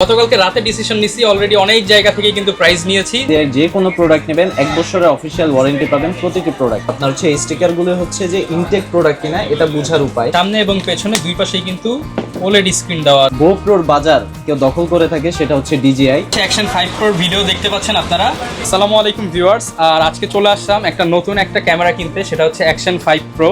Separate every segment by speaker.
Speaker 1: গতকালকে রাতে ডিসিশন নিছি অলরেডি অনেক জায়গা থেকে কিন্তু প্রাইস নিয়েছি।
Speaker 2: যে যে কোনো প্রোডাক্ট নেবেন এক বছরের অফিসিয়াল ওয়ারেন্টি পাবেন প্রতিটি প্রোডাক্ট আপনার হচ্ছে এই স্টিকারগুলো হচ্ছে যে ইনটেক প্রোডাক্ট কিনা এটা বোঝার উপায়।
Speaker 1: সামনে এবং পেছনে দুই পাশেই কিন্তু ওলেড স্ক্রিন দেওয়া
Speaker 2: গোপ্রোর বাজার কেউ দখল করে থাকে সেটা হচ্ছে ডিজিআই
Speaker 1: অ্যাকশন ফাইভ প্রোর ভিডিও দেখতে পাচ্ছেন আপনারা। আসসালামু আলাইকুম ভিউয়ার্স আর আজকে চলে আসলাম একটা নতুন একটা ক্যামেরা কিনতে সেটা হচ্ছে অ্যাকশন ফাইভ প্রো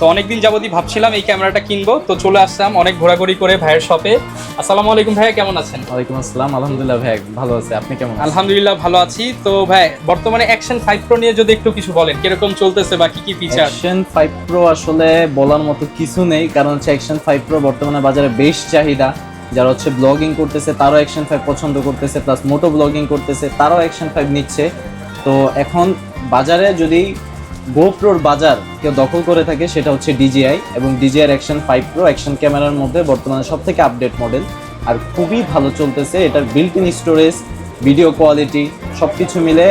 Speaker 1: তো অনেকদিন যাবতই ভাবছিলাম এই ক্যামেরাটা কিনবো তো চলে আসলাম অনেক ঘোরাঘুরি করে ভাইয়ের শপে আসসালামু আলাইকুম ভাইয়া কেমন আছেন?
Speaker 2: ওয়ালাইকুম আসসালাম আলহামদুলিল্লাহ ভাই ভালো আছে। আপনি কেমন আছেন?
Speaker 1: আলহামদুলিল্লাহ ভালো আছি। তো ভাই বর্তমানে অ্যাকশন ফাইভ প্রো নিয়ে যদি একটু কিছু বলেন কীরকম চলতেছে বা কি কি ফিচার
Speaker 2: অ্যাকশন ফাইভ প্রো আসলে বলার মতো কিছু নেই কারণ হচ্ছে অ্যাকশন ফাইভ প্রো বর্তমানে বাজারে বেশ চাহিদা। যারা হচ্ছে ব্লগিং করতেছে তারাও অ্যাকশন ফাইভ পছন্দ করতেছে প্লাস মোটো ব্লগিং করতেছে তারাও অ্যাকশন ফাইভ নিচ্ছে। তো এখন বাজারে যদি গোপ্রোর বাজার কেউ দখল করে থাকে সেটা হচ্ছে ডিজিআই এবং DJI action five pro action ক্যামেরার মধ্যে বর্তমানে সব থেকে আপডেট মডেল। আর খুবই ভালো চলতেছে এটার built in storage video quality সব কিছু মিলে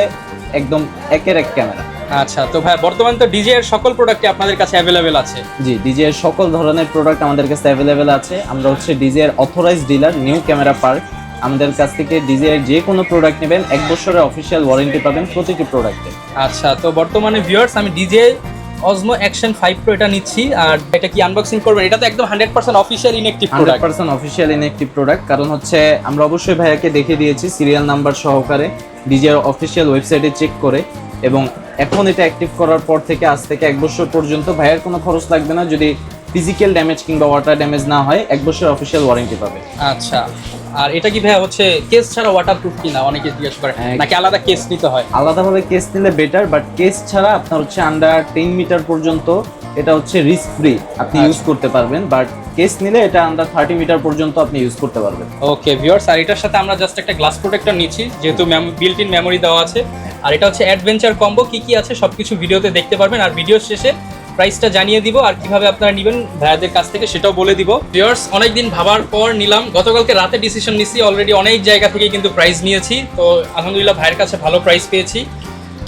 Speaker 2: একদম একের এক ক্যামেরা।
Speaker 1: আচ্ছা তো ভাই বর্তমানে তো ডিজে এর সকল প্রোডাক্টই আপনাদের কাছে অ্যাভেলেবেল আছে।
Speaker 2: জি ডিজে এর সকল ধরনের প্রোডাক্ট আমাদের কাছে অ্যাভেলেবেল আছে। আমরা হচ্ছে ডিজে এর authorise dealer new camera park আমাদের কাছ থেকে ডিজে যে কোনো প্রোডাক্ট নেবেন এক বছরের অফিসিয়াল ওয়ারেন্টি পাবেন প্রতিটি প্রোডাক্টে
Speaker 1: আচ্ছা তো বর্তমানে ভিউয়ার্স আমি DJI Osmo action five pro এটা নিচ্ছি আর এটা কি আনবক্সিং করবেন? এটা তো একদম hundred percent official intact
Speaker 2: hundred
Speaker 1: product
Speaker 2: percent official intact product কারণ হচ্ছে আমরা অবশ্যই ভাইয়াকে দেখে দিয়েছি সিরিয়াল নাম্বার সহকারে ডিজে অফিসিয়াল ওয়েবসাইটে চেক করে এবং এখন এটা অ্যাক্টিভ করার পর থেকে আজ থেকে এক বছর পর্যন্ত ভাইয়ের কোনো খরচ লাগবে না। যদি ফিজিক্যাল ড্যামেজ কিংবা ওয়াটার ড্যামেজ না হয় এক বছর অফিসিয়াল ওয়ারেন্টি পাবে।
Speaker 1: আচ্ছা। আর এটা কি ভাইয়া হচ্ছে কেস ছাড়া ওয়াটার প্রুফ কিনা? অনেকে জিজ্ঞেস করে।
Speaker 2: হ্যাঁ।
Speaker 1: নাকি আলাদা কেস নিতে হয়?
Speaker 2: আলাদাভাবে কেস নিলে বেটার বাট কেস ছাড়া আপনার হচ্ছে আন্ডার টেন মিটার পর্যন্ত এটা হচ্ছে রিস্ক ফ্রি আপনি ইউজ করতে পারবেন বাট কেস নিলে এটা আন্ডার থার্টি মিটার পর্যন্ত আপনি ইউজ করতে পারবেন।
Speaker 1: ওকে ভিউয়ার্স আর এটার সাথে আমরা জাস্ট একটা গ্লাস প্রোটেক্টর নিচ্ছি যেহেতু বিল্ট ইন মেমোরি দেওয়া আছে। আর এটা হচ্ছে অ্যাডভেঞ্চার কম্বো কি কি আছে সবকিছু ভিডিওতে দেখতে পারবেন। আর ভিডিও শেষে প্রাইসটা জানিয়ে দিব আর কীভাবে আপনারা নেবেন, ভাইয়াদের কাছ থেকে সেটাও বলে দিব। ভিউয়ার্স অনেকদিন ভাবার পর নিলাম। গতকালকে রাতে ডিসিশন নিছি অলরেডি অনেক জায়গা থেকে কিন্তু প্রাইস নিয়েছি। তো আলহামদুলিল্লাহ ভাইয়ের কাছে ভালো প্রাইস পেয়েছি।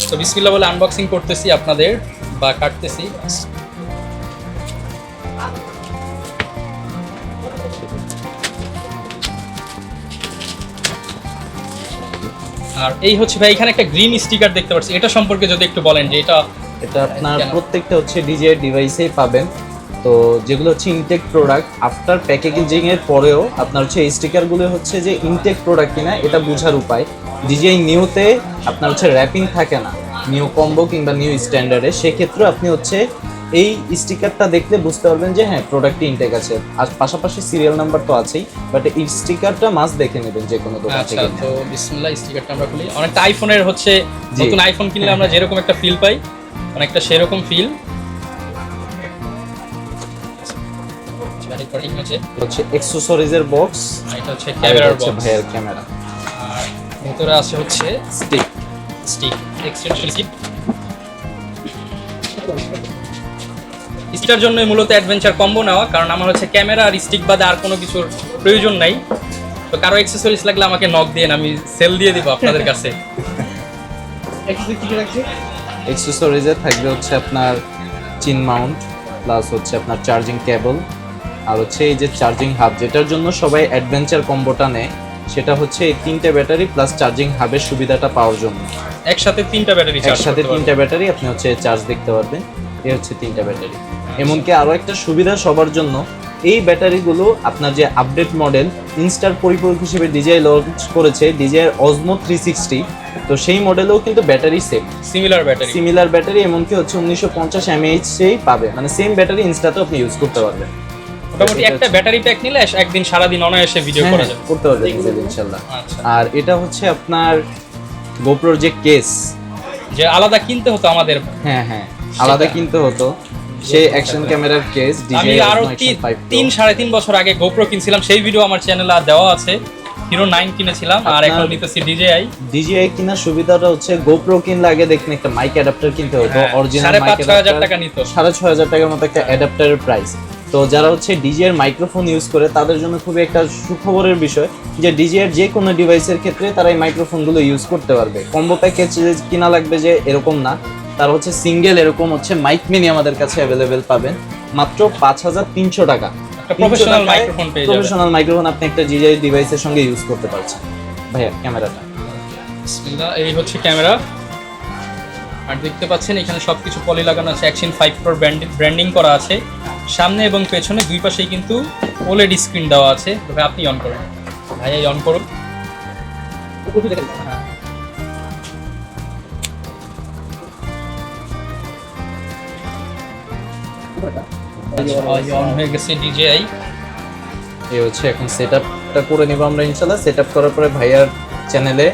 Speaker 1: তো বিসমিল্লা বলে আনবক্সিং করতেছি আপনাদের বা কাটতেছি। আর এই হচ্ছে ভাই এখানে একটা গ্রিন স্টিকার দেখতে পাচ্ছি। এটা সম্পর্কে যদি একটু বলেন যে এটা
Speaker 2: এটা আপনার প্রত্যেকটা হচ্ছে ডিজে ডিভাইসেই পাবেন। তো যেগুলো হচ্ছে ইনটেক প্রোডাক্ট আফটার প্যাকেজিং এর পরেও আপনার হচ্ছে এই স্টিকারগুলো হচ্ছে যে ইনটেক প্রোডাক্ট কিনা এটা বোঝার উপায়। ডিজিআই নিউতে আপনার হচ্ছে র্যাপিং থাকে না নিউ কম্বো কিংবা নিউ স্ট্যান্ডার্ডে সেক্ষেত্রে আপনি হচ্ছে এই স্টিকারটা দেখলে বুঝতে পারবেন যে হ্যাঁ প্রোডাক্টটি ইনটেক আছে। আর পাশাপাশি সিরিয়াল নাম্বার তো আছেই বাট এই স্টিকারটা মাস্ট দেখে নেবেন যে কোনো দোকান থেকে।
Speaker 1: আচ্ছা তো বিসমিল্লাহ স্টিকারটা আমরা খুলি। অনেকটা আইফোনের হচ্ছে। নতুন আইফোন কিনলে আমরা যেরকম একটা ফিল পাই অনেকটা সেরকম ফিল
Speaker 2: হচ্ছে। এক্সেসরিজের বক্স
Speaker 1: এটা হচ্ছে ক্যামেরার বক্স
Speaker 2: ভাইয়ের ক্যামেরা
Speaker 1: আর ভেতরে আছে হচ্ছে
Speaker 2: স্টিক
Speaker 1: স্টিক এক্সটেনশন স্টিকার জন্য মূলত অ্যাডভেঞ্চার কম্বো নেওয়া কারণ আমার হচ্ছে ক্যামেরা আর স্টিক বাদে আর কোনো কিছুর প্রয়োজন নাই। তো কারও অ্যাক্সেসরিজ লাগলে আমাকে নক দিয়ে আমি সেল দিয়ে দিব আপনাদের কাছে।
Speaker 2: এক্সেসরিজে থাকবে হচ্ছে আপনার চিন মাউন্ট প্লাস হচ্ছে আপনার চার্জিং কেবল আর হচ্ছে এই যে চার্জিং হাব যেটার জন্য সবাই অ্যাডভেঞ্চার কম্বোটা নেয় সেটা হচ্ছে এই তিনটে ব্যাটারি প্লাস চার্জিং হাবের সুবিধাটা পাওয়ার জন্য।
Speaker 1: একসাথে তিনটা ব্যাটারি
Speaker 2: একসাথে তিনটা ব্যাটারি আপনি হচ্ছে চার্জ দেখতে পারবেন। এই হচ্ছে তিনটা ব্যাটারি। এমনকি আরও একটা সুবিধা সবার জন্য এই ব্যাটারিগুলো আপনার যে আপডেট মডেল ইনস্টার পরিপূরক হিসেবে ডিজাই লঞ্চ করেছে ডিজাইয়ের অজমো থ্রি সিক্সটি তো সেই মডেলেও কিন্তু battery same
Speaker 1: similar battery
Speaker 2: similar battery এমনকি হচ্ছে উনিশশো পঞ্চাশ এমএইচেই পাবে। মানে সেম ব্যাটারি ইনস্টাতে আপনি ইউজ করতে পারবেন।
Speaker 1: মোটামুটি একটা ব্যাটারি প্যাক নিলে একদিন সারাদিন অনায়াসে ভিডিও করা যাবে।
Speaker 2: করতে পারবেন ইনশাল্লাহ। আর এটা হচ্ছে আপনার গোপ্রোর যে কেস
Speaker 1: যে আলাদা কিনতে হতো আমাদের।
Speaker 2: হ্যাঁ হ্যাঁ। আলাদা কিনতে হতো। সেই অ্যাকশন ক্যামেরার কেস
Speaker 1: আমি আরও তিন- সাড়ে তিন বছর আগে গোপ্রো কিনছিলাম সেই ভিডিও আমার চ্যানেলে আর দেওয়া আছে। হিরো নাইন কিনেছিলাম আর এখন নিতেছি ডিজেআই
Speaker 2: ডিজিআই কেনার সুবিধাটা হচ্ছে গোপ্রো কিনলে আগে দেখেন একটা মাইক অ্যাডাপ্টার কিনতে হতো অরিজিনাল
Speaker 1: হ্যাঁ,
Speaker 2: মাইক
Speaker 1: পাঁচ হাজার টাকা নিত।
Speaker 2: সাড়ে ছয় হাজার টাকার মতো একটা অ্যাডাপ্টারের প্রাইস তো যারা হচ্ছে ডিজিআর মাইক্রোফোন ইউজ করে তাদের জন্য খুবই একটা সুখবরের বিষয় যে ডিজিআর যে কোনো ডিভাইসের ক্ষেত্রে তারা এই মাইক্রোফোনগুলো ইউজ করতে পারবে। কম্বো প্যাকেজ কিনা লাগবে যে এরকম না। তার হচ্ছে সিঙ্গেল এরকম হচ্ছে মাইক মিনি আমাদের কাছে অ্যাভেলেবেল পাবেন। মাত্র পাঁচ হাজার তিনশো টাকা।
Speaker 1: প্রফেশনাল মাইক্রোফোন পেয়ে
Speaker 2: প্রফেশনাল মাইক্রোফোন আপনি একটা জিজাই ডিভাইসের সঙ্গে ইউজ করতে পারছেন। ভাইয়া ক্যামেরাটা।
Speaker 1: এই হচ্ছে ক্যামেরা। আর দেখতে পাচ্ছেন এখানে সবকিছু পলি লাগানো আছে। অ্যাকশন ফাইভ প্রোর ব্র্যান্ডিং করা আছে। সামনে এবং পেছনে দুই পাশেই কিন্তু ওলেড স্ক্রিন দেওয়া আছে। তবে আপনি অন করুন। ভাই এই অন করুন। অন হয়ে ডিজেআই।
Speaker 2: এই হচ্ছে এখন সেট আপটা করে নিব আমরা ইনশাল্লাহ। সেট আপ করার পরে ভাইয়ার চ্যানেলে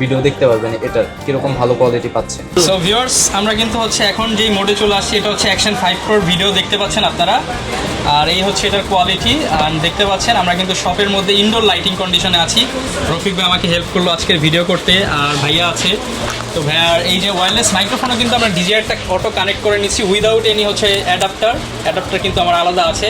Speaker 2: ভিডিও দেখতে পারবেন এটার কীরকম ভালো কোয়ালিটি পাচ্ছেন
Speaker 1: সো ভিউয়ার্স আমরা কিন্তু হচ্ছে এখন যেই মোডে চলে আসছি, এটা হচ্ছে অ্যাকশন ফাইভ প্রোর ভিডিও দেখতে পাচ্ছেন আপনারা। আর এই হচ্ছে এটার কোয়ালিটি আর দেখতে পাচ্ছেন, আমরা কিন্তু শপের মধ্যে ইনডোর লাইটিং কন্ডিশনে আছি। রফিক ভাই আমাকে হেল্প করল আজকের ভিডিও করতে, আর ভাইয়া আছে। তো ভাইয়ার এই যে ওয়্যারলেস মাইক্রোফোনও কিন্তু আমরা ডিজিআরটা অটো কানেক্ট করে নিচ্ছি উইদাউট এনি হচ্ছে অ্যাডাপ্টার অ্যাডাপ্টার কিন্তু আমার আলাদা আছে।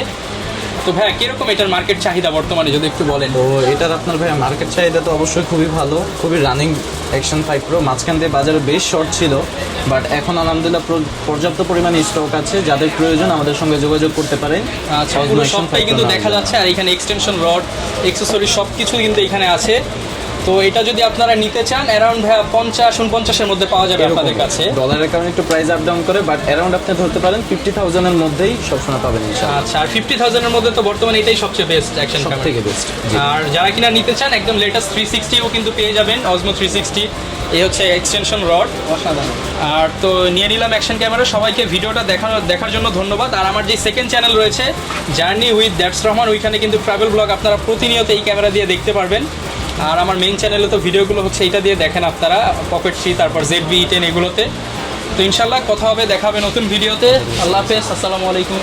Speaker 1: তো ভাই কীরকম এটার মার্কেট চাহিদা বর্তমানে যদি একটু বলেন?
Speaker 2: তো এটার আপনার ভাই মার্কেট চাহিদা তো অবশ্যই খুবই ভালো। খুবই রানিং অ্যাকশন ফাইভ প্রো মাঝখান দিয়ে বাজারে বেশ শর্ট ছিল বাট এখন আলহামদুলিল্লাহ প্র- পর্যাপ্ত পরিমাণে স্টক আছে। যাদের প্রয়োজন আমাদের সঙ্গে যোগাযোগ করতে পারেন।
Speaker 1: আচ্ছা পুরো সবটাই কিন্তু দেখা যাচ্ছে আর এখানে এক্সটেনশন রড এক্সেসরি সব কিছু কিন্তু এখানে আছে। তো এটা যদি আপনারা নিতে চান অ্যারাউন্ড পঞ্চাশ উনপঞ্চাশের মধ্যে পাওয়া যাবে আপনাদের কাছে।
Speaker 2: ডলারের কারণে একটু প্রাইস আপ ডাউন করে বাট অ্যারাউন্ড আপনি ধরতে পারেন ফিফটি থাউজেন্ডের মধ্যেই সবসময় পাবেন ইনশাআল্লাহ।
Speaker 1: আচ্ছা আর ফিফটি থাউজেন্ডের মধ্যে তো বর্তমানে এটাই সবচেয়ে বেস্ট অ্যাকশন
Speaker 2: সব থেকে বেস্ট
Speaker 1: আর যারা কিনা নিতে চান একদম লেটেস্ট থ্রি সিক্সটিও কিন্তু পেয়ে যাবেন অজমো থ্রি সিক্সটি এই হচ্ছে এক্সটেনশন রড
Speaker 3: অসাধারণ।
Speaker 1: আর তো নিয়ে নিলাম অ্যাকশন ক্যামেরা সবাইকে ভিডিওটা দেখানোর দেখার জন্য ধন্যবাদ। আর আমার যে সেকেন্ড চ্যানেল রয়েছে জার্নি উইথ দ্যাটস রহমান ওইখানে কিন্তু ট্রাভেল ব্লগ আপনারা প্রতিনিয়ত এই ক্যামেরা দিয়ে দেখতে পারবেন। আর আমার মেইন চ্যানেলে তো ভিডিওগুলো হচ্ছে এটা দিয়ে দেখেন আপনারা পকেট সি তারপর জেড বি টেন এগুলোতে। তো ইনশাল্লাহ কথা হবে দেখা হবে নতুন ভিডিওতে আল্লাহ হাফেজ, আসসালামু আলাইকুম।